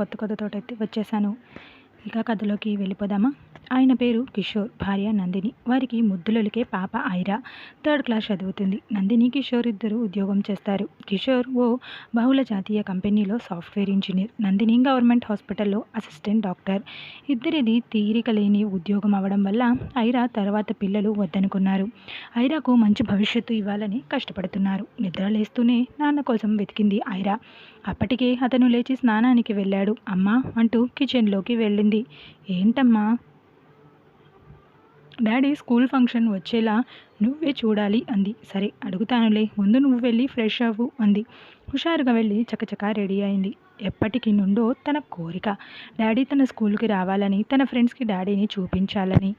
కొత్త కథతో అయితే వచ్చేసాను. ఇక కథలోకి వెళ్ళిపోదామా? ఆయన పేరు కిషోర్ భార్య నందిని. వారికి ముద్దులొలికే పాప ఐరా. థర్డ్ క్లాస్ చదువుతుంది. నందిని కిషోర్ ఇద్దరు ఉద్యోగం చేస్తారు. కిషోర్ ఓ బహుళ జాతీయ కంపెనీలో సాఫ్ట్వేర్ ఇంజనీర్. నందిని గవర్నమెంట్ హాస్పిటల్లో అసిస్టెంట్ డాక్టర్. ఇద్దరిది తీరిక లేని ఉద్యోగం అవడం వల్ల ఐరా తర్వాత పిల్లలు వద్దనుకున్నారు. ఐరాకు మంచి భవిష్యత్తు ఇవ్వాలని కష్టపడుతున్నారు. నిద్ర లేస్తూనే నాన్న కోసం వెతికింది ఐరా. అప్పటికే అతను లేచి స్నానానికి వెళ్ళాడు. అమ్మా అంటూ కిచెన్లోకి వెళ్ళింది. ఏంటమ్మా? డాడీ స్కూల్ ఫంక్షన్ వచ్చేలా నువ్వే చూడాలి అంది. సరే అడుగుతానులే ముందు నువ్వు వెళ్ళి ఫ్రెష్ అవ్వు అంది. హుషారుగా వెళ్ళి చకచకా రెడీ అయింది. ఎప్పటికి నుండో తన కోరిక. డాడీ తన స్కూల్కి రావాలని తన ఫ్రెండ్స్కి డాడీని చూపించాలని.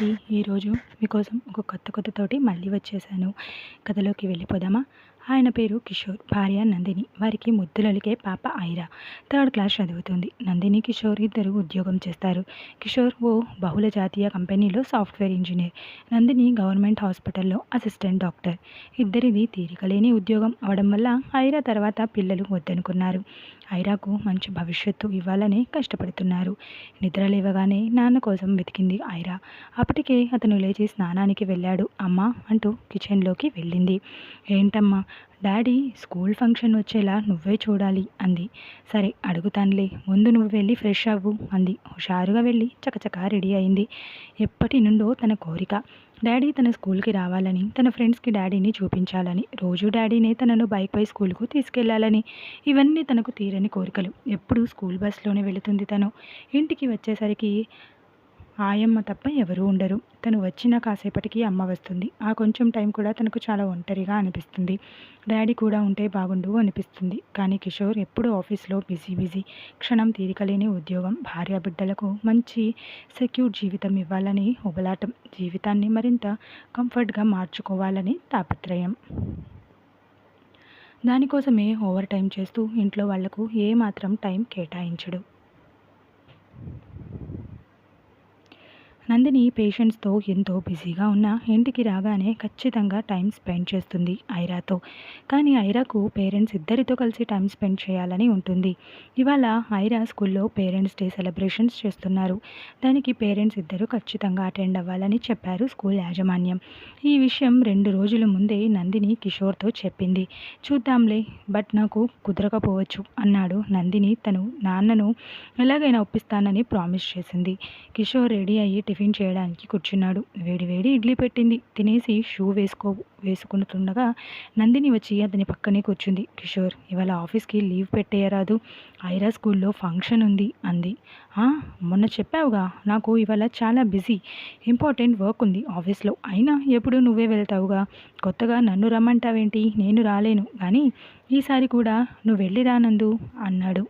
అండి ఈరోజు మీకోసం ఒక కొత్త కొత్తతోటి మళ్ళీ వచ్చేసాను. కథలోకి వెళ్ళిపోదామా? ఆయన పేరు కిషోర్ భార్య నందిని. వారికి ముద్దులలికే పాప ఐరా. థర్డ్ క్లాస్ చదువుతుంది. నందిని కిషోర్ ఇద్దరు ఉద్యోగం చేస్తారు. కిషోర్ ఓ బహుళ జాతీయ కంపెనీలో సాఫ్ట్వేర్ ఇంజనీర్. నందిని గవర్నమెంట్ హాస్పిటల్లో అసిస్టెంట్ డాక్టర్. ఇద్దరిది తీరికలేని ఉద్యోగం అవడం వల్ల ఐరా తర్వాత పిల్లలు వద్దనుకున్నారు. ఐరాకు మంచి భవిష్యత్తు ఇవ్వాలని కష్టపడుతున్నారు. నిద్ర లేవగానే నాన్న కోసం వెతికింది ఐరా. అప్పటికే అతను లేచి స్నానానికి వెళ్ళాడు. అమ్మ అంటూ కిచెన్లోకి వెళ్ళింది. ఏంటమ్మా డాడీ స్కూల్ ఫంక్షన్ వచ్చేలా నువ్వే చూడాలి అంది. సరే అడుగుతానులే ముందు నువ్వు వెళ్ళి ఫ్రెష్ అవ్వు అంది. హుషారుగా వెళ్ళి చకచకా రెడీ అయింది. ఎప్పటి నుండో తన కోరిక. డాడీ తన స్కూల్కి రావాలని తన ఫ్రెండ్స్కి డాడీని చూపించాలని రోజు డాడీనే తనను బైక్పై స్కూల్కు తీసుకెళ్ళాలని ఇవన్నీ తనకు తీరని కోరికలు. ఎప్పుడు స్కూల్ బస్లోనే వెళుతుంది తను. ఇంటికి వచ్చేసరికి ఆయమ్మ తప్ప ఎవరూ ఉండరు. తను వచ్చిన కాసేపటికి అమ్మ వస్తుంది. ఆ కొంచెం టైం కూడా తనకు చాలా ఒంటరిగా అనిపిస్తుంది. డాడీ కూడా ఉంటే బాగుండు అనిపిస్తుంది. కానీ కిషోర్ ఎప్పుడూ ఆఫీస్లో బిజీ బిజీ. క్షణం తీరికలేని ఉద్యోగం భార్యాబిడ్డలకు మంచి సెక్యూర్ జీవితం ఇవ్వాలని ఉబలాటం జీవితాన్ని మరింత కంఫర్ట్గా మార్చుకోవాలని తాపత్రయం. దానికోసమే ఓవర్ టైం చేస్తూ ఇంట్లో వాళ్ళకు ఏమాత్రం టైం కేటాయించడు. నందిని పేషెంట్స్తో ఎంతో బిజీగా ఉన్న ఇంటికి రాగానే ఖచ్చితంగా టైం స్పెండ్ చేస్తుంది ఐరాతో. కానీ ఐరాకు పేరెంట్స్ ఇద్దరితో కలిసి టైం స్పెండ్ చేయాలని ఉంటుంది. ఇవాళ ఐరా స్కూల్లో పేరెంట్స్ డే సెలబ్రేషన్స్ చేస్తున్నారు. దానికి పేరెంట్స్ ఇద్దరు ఖచ్చితంగా అటెండ్ అవ్వాలని చెప్పారు స్కూల్ యాజమాన్యం. ఈ విషయం రెండు రోజుల ముందే నందిని కిషోర్తో చెప్పింది. చూద్దాంలే బట్ నాకు కుదరకపోవచ్చు అన్నాడు నందిని తను నాన్నను ఎలాగైనా ఒప్పిస్తానని ప్రామిస్ చేసింది. కిషోర్ రెడీ అయ్యి టిఫిన్ చేయడానికి కూర్చున్నాడు. వేడి వేడి ఇడ్లీ పెట్టింది. తినేసి షూ వేసుకో వేసుకుంటుండగా నందిని వచ్చి అతని పక్కనే కూర్చుంది. కిషోర్ ఇవాళ ఆఫీస్కి లీవ్ పెట్టేయరాదు. ఐరా స్కూల్లో ఫంక్షన్ ఉంది అంది. మొన్న చెప్పావుగా నాకు ఇవాళ చాలా బిజీ ఇంపార్టెంట్ వర్క్ ఉంది ఆఫీస్లో. అయినా ఎప్పుడు నువ్వే వెళ్తావుగా? కొత్తగా నన్ను రమ్మంటావేంటి? నేను రాలేను. కానీ ఈసారి కూడా నువ్వు వెళ్ళి రానందు అన్నాడు.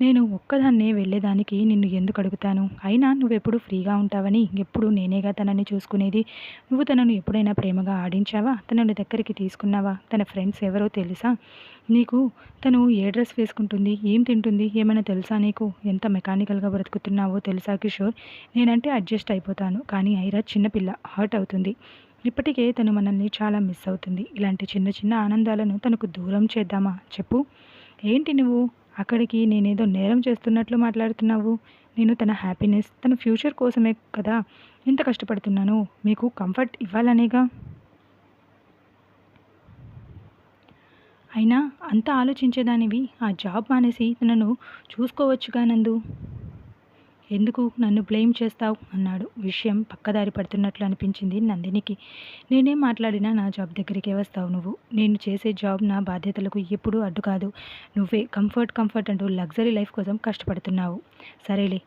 నేను ఒక్కదాన్నే వెళ్ళేదానికి నిన్ను ఎందుకు అడుగుతాను? అయినా నువ్వెప్పుడు ఫ్రీగా ఉంటావని ఎప్పుడు నేనేగా తనని చూసుకునేది? నువ్వు తనను ఎప్పుడైనా ప్రేమగా ఆడించావా? తనని దగ్గరికి తీసుకున్నావా? తన ఫ్రెండ్స్ ఎవరో తెలుసా? నీకు తను ఏ డ్రెస్ వేసుకుంటుంది? ఏం తింటుంది? ఏమైనా తెలుసా నీకు? ఎంత మెకానికల్గా బ్రతుకుతున్నావో తెలుసా కిషోర్? నేనంటే అడ్జస్ట్ అయిపోతాను. కానీ ఐరా చిన్నపిల్ల హర్ట్ అవుతుంది. ఇప్పటికే తను మనల్ని చాలా మిస్ అవుతుంది. ఇలాంటి చిన్న చిన్న ఆనందాలను తనకు దూరం చేద్దామా? చెప్పు. ఏంటి నువ్వు? అక్కడికి నేనేదో నేరం చేస్తున్నట్లు మాట్లాడుతున్నావు. నేను తన హ్యాపీనెస్ తన ఫ్యూచర్ కోసమే కదా ఇంత కష్టపడుతున్నాను. మీకు కంఫర్ట్ ఇవ్వాలనేగా? అయినా అంత ఆలోచించేదానివి. ఆ జాబ్ మానేసి తనను చూసుకోవచ్చుగా నందు. ఎందుకు నన్ను బ్లేమ్ చేస్తావు? అన్నాడు. విషయం పక్కదారి పడుతున్నట్లు అనిపించింది నందినికి. నేనేం మాట్లాడినా నా జాబ్ దగ్గరికే వస్తావు నువ్వు. నేను చేసే జాబ్ నా బాధ్యతలకు ఎప్పుడూ అడ్డు కాదు. నువ్వే కంఫర్ట్ కంఫర్ట్ అంటూ లగ్జరీ లైఫ్ కోసం కష్టపడుతున్నావు. సరేలే.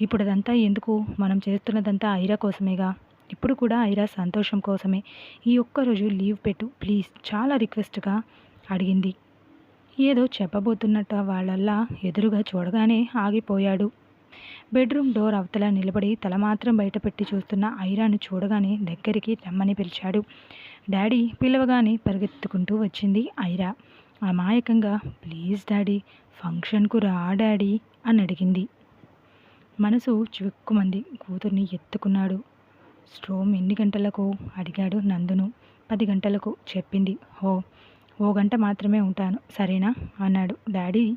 ఇప్పుడు అదంతా ఎందుకు? మనం చేస్తున్నదంతా ఐరా కోసమేగా? ఇప్పుడు కూడా ఐరా సంతోషం కోసమే. ఈ ఒక్కరోజు లీవ్ పెట్టు. ప్లీజ్. చాలా రిక్వెస్ట్గా అడిగింది. ఏదో చెప్పబోతున్నట్టు వాళ్ళల్లా ఎదురుగా చూడగానే ఆగిపోయాడు. బెడ్రూమ్ డోర్ అవతల నిలబడి తల మాత్రం బయటపెట్టి చూస్తున్న ఐరాను చూడగానే దగ్గరికి రమ్మని పిలిచాడు. డాడీ పిలవగానే పరిగెత్తుకుంటూ వచ్చింది ఐరా. అమాయకంగా ప్లీజ్ డాడీ ఫంక్షన్కు రా డాడీ అని అడిగింది. మనసు చిక్కుమంది కూతుర్ని ఎత్తుకున్నాడు. స్ట్రోమ్ ఎన్ని గంటలకు? అడిగాడు నందును. పది గంటలకు చెప్పింది. హో ఓ గంట మాత్రమే ఉంటాను. సరేనా? అన్నాడు. డాడీ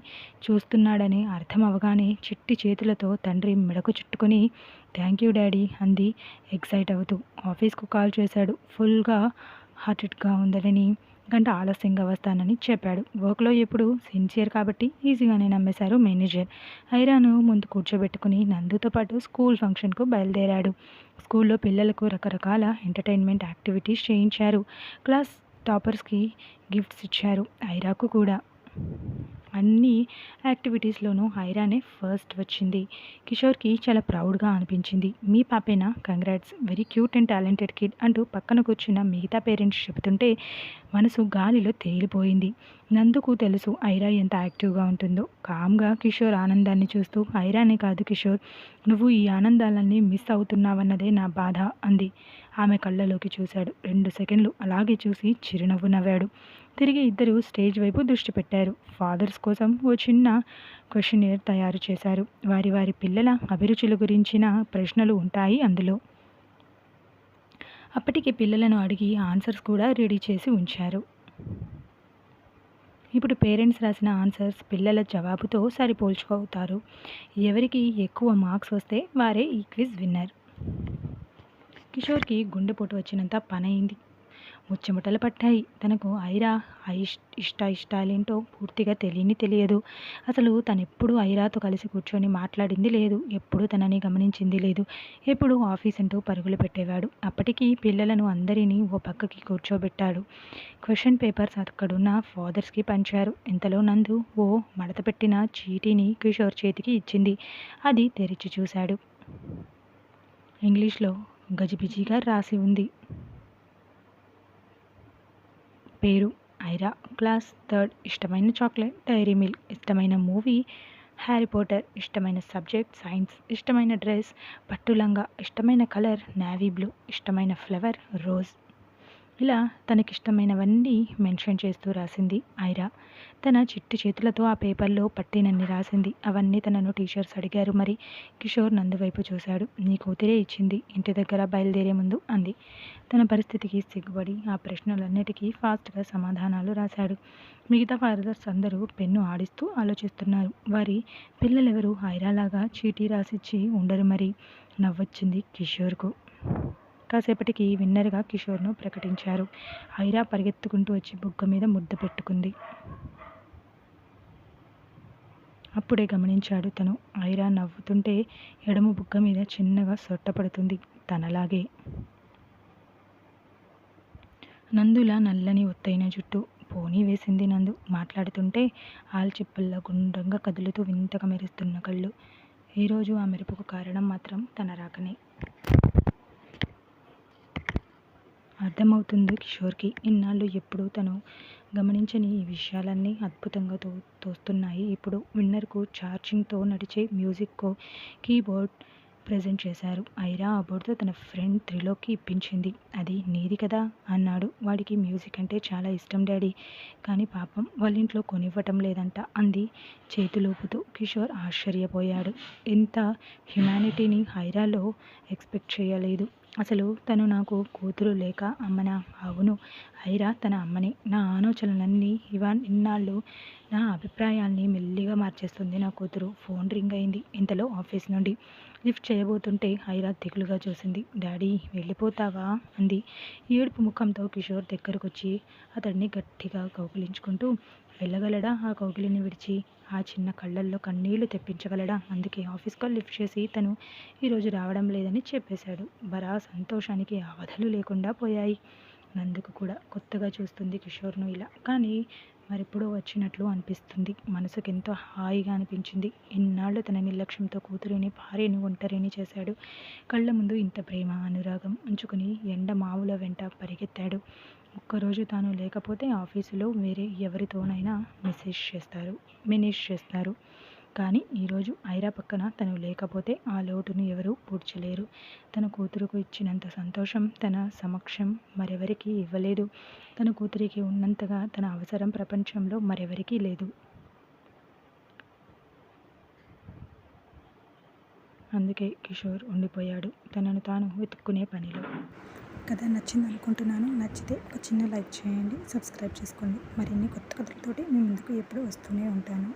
చూస్తున్నాడని అర్థం అవగానే చిట్టి చేతులతో తండ్రి మెడకు చుట్టుకొని థ్యాంక్ యూ డాడీ అంది. ఎక్సైట్ అవుతూ ఆఫీస్కు కాల్ చేశాడు. ఫుల్గా హార్టెడ్గా ఉందని గంట ఆలస్యంగా వస్తానని చెప్పాడు. వర్క్లో ఎప్పుడు సిన్సియర్ కాబట్టి ఈజీగానే నమ్మేశారు మేనేజర్. ఐరాను ముందు కూర్చోబెట్టుకుని నందుతో పాటు స్కూల్ ఫంక్షన్కు బయలుదేరాడు. స్కూల్లో పిల్లలకు రకరకాల ఎంటర్టైన్మెంట్ యాక్టివిటీస్ చేయించారు. క్లాస్ టాపర్స్కి గిఫ్ట్స్ ఇచ్చారు. ఐరాకు కూడా. అన్ని యాక్టివిటీస్లోనూ హైరానే ఫస్ట్ వచ్చింది. కిషోర్కి చాలా ప్రౌడ్గా అనిపించింది. మీ పాపేనా? Congrats. Very cute and talented kid అంటూ పక్కన కూర్చున్న మిగతా పేరెంట్స్ చెబుతుంటే మనసు గాలిలో తేలిపోయింది. నందుకు తెలుసు ఐరా ఎంత యాక్టివ్గా ఉంటుందో. కామ్గా కిషోర్ ఆనందాన్ని చూస్తూ ఐరానే కాదు కిషోర్ నువ్వు ఈ ఆనందాలన్నీ మిస్ అవుతున్నావన్నదే నా బాధ అంది. ఆమె కళ్ళలోకి చూశాడు. రెండు సెకండ్లు అలాగే చూసి చిరునవ్వు నవ్వాడు. తిరిగి ఇద్దరు స్టేజ్ వైపు దృష్టి పెట్టారు. ఫాదర్స్ కోసం ఓ చిన్న క్వశ్చనియర్ తయారు చేశారు. వారి వారి పిల్లల అభిరుచుల గురించిన ప్రశ్నలు ఉంటాయి అందులో. అప్పటికి పిల్లలను అడిగి ఆన్సర్స్ కూడా రెడీ చేసి ఉంచారు. ఇప్పుడు పేరెంట్స్ రాసిన ఆన్సర్స్ పిల్లల జవాబుతో సరిపోల్చుకోవుతారు ఎవరికి ఎక్కువ మార్క్స్ వస్తే వారే ఈ క్విజ్ విన్నర్ కిషోర్కి గుండెపోటు వచ్చినంత పనైంది. ముచ్చమటలు పట్టాయి. తనకు ఐరా ఇష్ట ఇష్టాలేంటో పూర్తిగా తెలియని తెలియదు. అసలు తనెప్పుడు ఐరాతో కలిసి కూర్చొని మాట్లాడింది లేదు. ఎప్పుడు తనని గమనించింది లేదు. ఎప్పుడు ఆఫీస్ అంటూ పరుగులు పెట్టేవాడు. అప్పటికి పిల్లలను అందరినీ ఓ పక్కకి కూర్చోబెట్టాడు. క్వశ్చన్ పేపర్స్ అక్కడున్న ఫాదర్స్కి పంచారు. ఇంతలో నందు ఓ మడత పెట్టిన చీటీని కిషోర్ చేతికి ఇచ్చింది. అది తెరిచి చూశాడు. ఇంగ్లీష్లో గజిబిజిగా రాసి ఉంది. పేరు ఐరా క్లాస్ థర్డ్ ఇష్టమైన చాక్లెట్ డైరీ మిల్క్ ఇష్టమైన మూవీ హ్యారీ పోటర్ ఇష్టమైన సబ్జెక్ట్ సైన్స్ ఇష్టమైన డ్రెస్ పట్టులంగా ఇష్టమైన కలర్ నావీ బ్లూ ఇష్టమైన ఫ్లవర్ రోజ్ ఇలా తనకిష్టమైనవన్నీ మెన్షన్ చేస్తూ రాసింది ఐరా. తన చిట్టి చేతులతో ఆ పేపర్లో పట్టినన్ని రాసింది. అవన్నీ తనను టీచర్స్ అడిగారు. మరి కిషోర్ నందువైపు చూశాడు. నీ కూతురే ఇచ్చింది. ఇంటి దగ్గర బయలుదేరే ముందు అంది. తన పరిస్థితికి సిగ్గుపడి ఆ ప్రశ్నలన్నిటికీ ఫాస్ట్గా సమాధానాలు రాశాడు. మిగతా ఫాదర్స్ అందరూ పెన్ను ఆడిస్తూ ఆలోచిస్తున్నారు. వారి పిల్లలెవరూ? ఐరాలాగా చీటీ రాసిచ్చి ఉండరు మరి. నవ్వొచ్చింది కిషోర్కు. కాసేపటికి విన్నర్గా కిషోర్ను ప్రకటించారు. ఐరా పరిగెత్తుకుంటూ వచ్చి బుగ్గ మీద ముద్ద పెట్టుకుంది. అప్పుడే గమనించాడు తను. ఐరా నవ్వుతుంటే ఎడమ బుగ్గ మీద చిన్నగా సొట్టపడుతుంది తనలాగే. నందుల నల్లని ఒత్తైన జుట్టు. పోనీ వేసింది నందు మాట్లాడుతుంటే ఆల్చిప్పల్లో గుండ్రంగా కదులుతూ వింతగా మెరుస్తున్న కళ్ళు. ఈరోజు ఆ మెరుపుకు కారణం మాత్రం తన రాకనే. అర్థమవుతుంది కిషోర్కి. ఇన్నాళ్ళు ఎప్పుడూ తను గమనించని ఈ విషయాలన్నీ అద్భుతంగా తో తోస్తున్నాయి. ఇప్పుడు విన్నర్కు ఛార్జింగ్తో నడిచే మ్యూజిక్కు కీబోర్డ్ ప్రజెంట్ చేశారు. ఐరా ఆ బోర్డుతో తన ఫ్రెండ్ త్రిలోకి ఇప్పించింది. అది నీది కదా అన్నాడు. వాడికి మ్యూజిక్ అంటే చాలా ఇష్టం డాడీ. కానీ పాపం వాళ్ళ ఇంట్లో కొనివ్వటం లేదంట అంది చేతులూపుతూ కిషోర్ ఆశ్చర్యపోయాడు. ఇంత హ్యుమానిటీని ఐరాలో ఎక్స్పెక్ట్ చేయలేదు. అసలు తను నాకు కూతురు లేక అమ్మనా అవును ఐరా తన అమ్మని. నా ఆలోచనలన్నీ ఇవా ఇన్నాళ్ళు నా అభిప్రాయాల్ని మెల్లిగా మార్చేస్తుంది నా కూతురు. ఫోన్ రింగ్ అయింది. ఇంతలో ఆఫీస్ నుండి లిఫ్ట్ చేయబోతుంటే ఐరా దిగులుగా చూసింది. డాడీ వెళ్ళిపోతావా? అంది. ఏడుపు ముఖంతో కిషోర్ దగ్గరకు వచ్చి అతడిని గట్టిగా కౌగిలించుకుంటూ వెళ్ళగలడా? ఆ కౌగిలిని విడిచి ఆ చిన్న కళ్ళల్లో కన్నీళ్ళు తెప్పించగలడా? అందుకే ఆఫీస్ కాల్ లిఫ్ట్ చేసి తను ఈరోజు రావడం లేదని చెప్పేశాడు. బరా సంతోషానికి అవధులు లేకుండా పోయాయి. నందుకు కూడా కొత్తగా చూస్తుంది కిషోర్ను ఇలా. కానీ మరెప్పుడో వచ్చినట్లు అనిపిస్తుంది. మనసుకు ఎంతో హాయిగా అనిపించింది. ఇన్నాళ్ళు తన నిర్లక్ష్యంతో కూతురిని భార్యని ఒంటరిని చేశాడు. కళ్ళ ముందు ఇంత ప్రేమ అనురాగం ఉంచుకుని ఎండ మావుల వెంట పరిగెత్తాడు. ఒక్కరోజు తాను లేకపోతే ఆఫీసులో వేరే ఎవరితోనైనా మెసేజ్ చేస్తారు మేనేజ్ చేస్తారు. కానీ ఈరోజు ఐరా పక్కన తను లేకపోతే ఆ లోటును ఎవరూ పూడ్చలేరు. తన కూతురుకు ఇచ్చినంత సంతోషం తన సమక్షం మరెవరికి ఇవ్వలేదు. తన కూతురికి ఉన్నంతగా తన అవసరం ప్రపంచంలో మరెవరికీ లేదు. అందుకే కిషోర్ ఉండిపోయాడు. తనను తాను వెతుక్కునే పనిలో. కథ నచ్చింది అనుకుంటున్నాను నచ్చితే ఒక చిన్న లైక్ చేయండి. సబ్స్క్రైబ్ చేసుకోండి. మరిన్ని కొత్త కథలతోటి మీ ముందుకు ఎప్పుడూ వస్తూనే ఉంటాను.